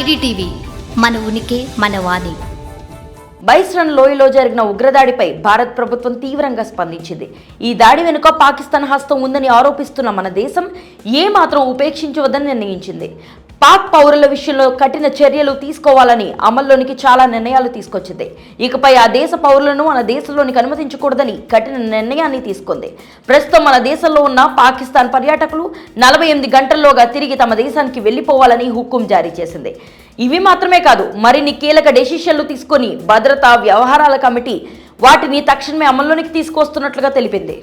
IDTV మన ఉనికి మన వాణి. బైస్రన్ లోయలో జరిగిన ఉగ్రదాడిపై భారత్ ప్రభుత్వం తీవ్రంగా స్పందించింది. ఈ దాడి వెనుక పాకిస్తాన్ హస్తం ఉందని ఆరోపిస్తున్న మన దేశం ఏ మాత్రం ఉపేక్షించవద్దని నిర్ణయించింది. పాక్ పౌరుల విషయంలో కఠిన చర్యలు తీసుకోవాలని అమల్లోనికి చాలా నిర్ణయాలు తీసుకొచ్చింది. ఇకపై ఆ దేశ పౌరులను మన దేశంలోనికి అనుమతించకూడదని కఠిన నిర్ణయాన్ని తీసుకుంది. ప్రస్తుతం మన దేశంలో ఉన్న పాకిస్తాన్ పర్యాటకులు నలభై ఎనిమిది గంటల్లోగా తిరిగి తమ దేశానికి వెళ్ళిపోవాలని హుకుం జారీ చేసింది. ఇవి మాత్రమే కాదు మరిన్ని కీలక డెసిషన్లు తీసుకొని భద్రతా వ్యవహారాల కమిటీ వాటిని తక్షణమే అమల్లోనికి తీసుకొస్తున్నట్లుగా తెలిపింది.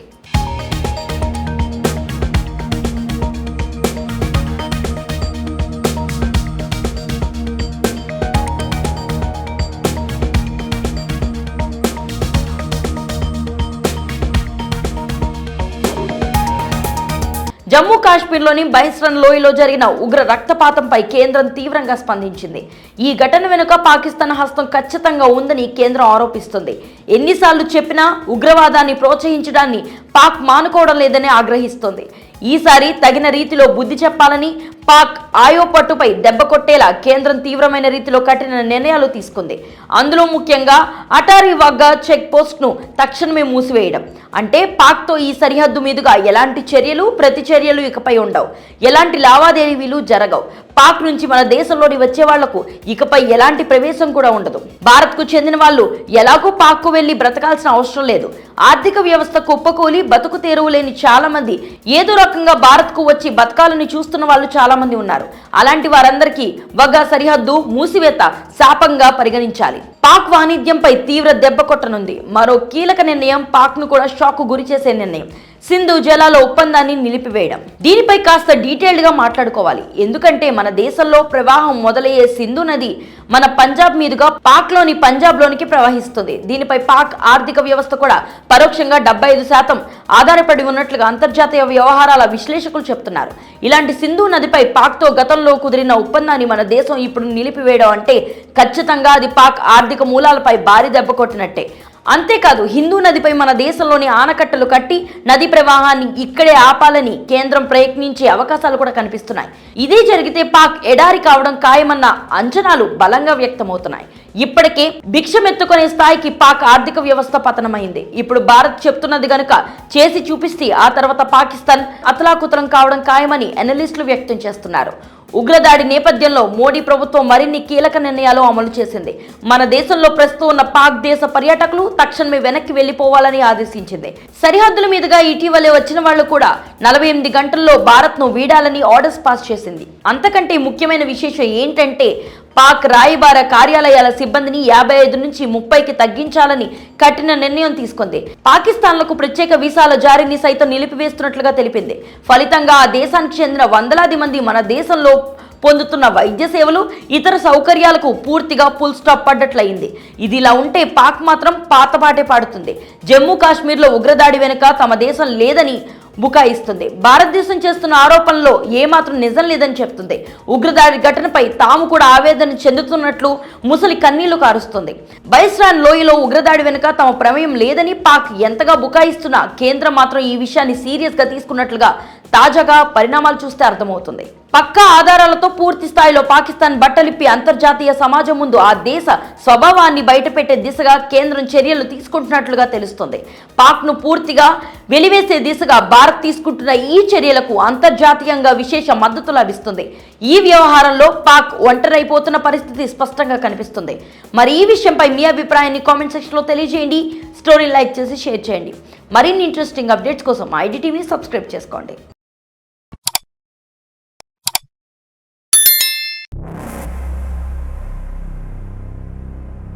జమ్మూ కాశ్మీర్లోని బైస్రన్ లోయలో జరిగిన ఉగ్ర రక్తపాతంపై కేంద్రం తీవ్రంగా స్పందించింది. ఈ ఘటన వెనుక పాకిస్తాన్ హస్తం ఖచ్చితంగా ఉందని కేంద్రం ఆరోపిస్తుంది. ఎన్నిసార్లు చెప్పినా ఉగ్రవాదాన్ని ప్రోత్సహించడాన్ని పాక్ మానుకోవడం లేదని ఆగ్రహిస్తోంది. ఈసారి తగిన రీతిలో బుద్ధి చెప్పాలని పాక్ ఆయో పట్టుపై దెబ్బ కొట్టేలా కేంద్రం తీవ్రమైన రీతిలో కఠిన నిర్ణయాలు తీసుకుంది. అందులో ముఖ్యంగా అటారీ వాగ్గా చెక్ పోస్ట్ను తక్షణమే మూసివేయడం. అంటే పాక్తో ఈ సరిహద్దు మీదుగా ఎలాంటి చర్యలు ప్రతి చర్యలు ఇకపై ఉండవు. ఎలాంటి లావాదేవీలు జరగవు. పాక్ నుంచి మన దేశంలోని వచ్చే వాళ్ళకు ఇకపై ఎలాంటి ప్రవేశం కూడా ఉండదు. భారత్కు చెందిన వాళ్ళు ఎలాగో పాక్కు వెళ్ళి బ్రతకాల్సిన అవసరం లేదు. ఆర్థిక వ్యవస్థ కుప్పకూలి బతుకు తెరువు లేని చాలా మంది ఏదో రకంగా భారత్కు వచ్చి బతకాలని చూస్తున్న వాళ్ళు చాలా మంది ఉన్నారు. అలాంటి వారందరికీ వగ్గా సరిహద్దు మూసివేత శాపంగా పరిగణించాలి. పాక్ వాణిజ్యంపై తీవ్ర దెబ్బ కొట్టనుంది. మరో కీలక నిర్ణయం పాక్ను కూడా షాక్ గురి చేసే నిర్ణయం. సింధు జలాల ఒప్పందాన్ని నిలిపివేయడం. దీనిపై కాస్త డీటెయిల్డ్గా మాట్లాడుకోవాలి. ఎందుకంటే మన దేశంలో ప్రవాహం మొదలయ్యే సింధు నది మన పంజాబ్ మీదుగా పాక్లోని పంజాబ్ లోనికి ప్రవహిస్తుంది. దీనిపై పాక్ ఆర్థిక వ్యవస్థ కూడా పరోక్షంగా డెబ్బై ఐదు శాతం ఆధారపడి ఉన్నట్లుగా అంతర్జాతీయ వ్యవహారాల విశ్లేషకులు చెప్తున్నారు. ఇలాంటి సింధు నదిపై పాక్తో గతంలో కుదిరిన ఒప్పందాన్ని మన దేశం ఇప్పుడు నిలిపివేయడం అంటే ఖచ్చితంగా అది పాక్ ఆర్థిక మూలాలపై భారీ దెబ్బ కొట్టినట్టే. అంతేకాదు హిందూ నదిపై మన దేశంలోని ఆనకట్టలు కట్టి నది ప్రవాహాన్ని ఇక్కడే ఆపాలని కేంద్రం ప్రయత్నించే అవకాశాలు కూడా కనిపిస్తున్నాయి. ఇదే జరిగితే పాక్ ఎడారి కావడం ఖాయమన్న అంచనాలు బలంగా వ్యక్తమవుతున్నాయి. ఇప్పటికే భిక్షమెత్తుకునే స్థాయికి పాక్ ఆర్థిక వ్యవస్థ పతనమైంది. ఇప్పుడు భారత్ చెప్తున్నది గనుక చేసి చూపిస్తే ఆ తర్వాత పాకిస్తాన్ అతలాకుతలం కావడం ఖాయమని అనలిస్టులు వ్యక్తం చేస్తున్నారు. ఉగ్రదాడి నేపథ్యంలో మోడీ ప్రభుత్వం మరిన్ని కీలక నిర్ణయాలు అమలు చేసింది. మన దేశంలో ప్రస్తుతం ఉన్న పాక్ దేశ పర్యాటకులు తక్షణమే వెనక్కి వెళ్ళిపోవాలని ఆదేశించింది. సరిహద్దుల మీదుగా ఇటీవలే వచ్చిన వాళ్ళు కూడా నలభై ఎనిమిది గంటల్లో భారత్ను వీడాలని ఆర్డర్స్ పాస్ చేసింది. అంతకంటే ముఖ్యమైన విశేషం ఏంటంటే పాక్ రాయబార కార్యాలయాల సిబ్బందిని యాభై ఐదు నుంచి ముప్పైకి తగ్గించాలని కఠిన నిర్ణయం తీసుకుంది. పాకిస్తాన్లకు ప్రత్యేక వీసాల జారీని సైతం నిలిపివేస్తున్నట్లుగా తెలిపింది. ఫలితంగా ఆ దేశానికి చెందిన వందలాది మంది మన దేశంలో పొందుతున్న వైద్య సేవలు ఇతర సౌకర్యాలకు పూర్తిగా ఫుల్ స్టాప్ పడ్డట్లయింది. ఇది ఇలా ఉంటే పాక్ మాత్రం పాతపాటే పాడుతుంది. జమ్మూ కాశ్మీర్లో ఉగ్రదాడి వెనుక తమ దేశం లేదని బుకాయిస్తుంది. భారతదేశం చేస్తున్న ఆరోపణలో ఏమాత్రం నిజం లేదని చెప్తుంది. ఉగ్రదాడి ఘటనపై తాము కూడా ఆవేదన చెందుతున్నట్లు ముసలి కన్నీళ్ళు కారుస్తుంది. బైస్రాన్ లోయలో ఉగ్రదాడి వెనుక తమ ప్రమేయం లేదని పాక్ ఎంతగా బుకాయిస్తున్నా కేంద్రం మాత్రం ఈ విషయాన్ని సీరియస్గా తీసుకున్నట్లుగా తాజాగా పరిణామాలు చూస్తే అర్థమవుతుంది. పక్కా ఆధారాలతో పూర్తి స్థాయిలో పాకిస్తాన్ బట్టలిప్పి అంతర్జాతీయ సమాజం ముందు ఆ దేశ స్వభావాన్ని బయటపెట్టే దిశగా కేంద్రం చర్యలు తీసుకుంటున్నట్లుగా తెలుస్తుంది. పాక్ను పూర్తిగా వెలివేసే దిశగా భారత్ తీసుకుంటున్న ఈ చర్యలకు అంతర్జాతీయంగా విశేష మద్దతు లభిస్తుంది. ఈ వ్యవహారంలో పాక్ ఒంటరైపోతున్న పరిస్థితి స్పష్టంగా కనిపిస్తుంది. మరి ఈ విషయంపై మీ అభిప్రాయాన్ని కామెంట్ సెక్షన్లో తెలియజేయండి. స్టోరీ లైక్ చేసి షేర్ చేయండి. మరిన్ని ఇంట్రెస్టింగ్ అప్డేట్స్ కోసం ఐడిటీవీ సబ్స్క్రైబ్ చేసుకోండి.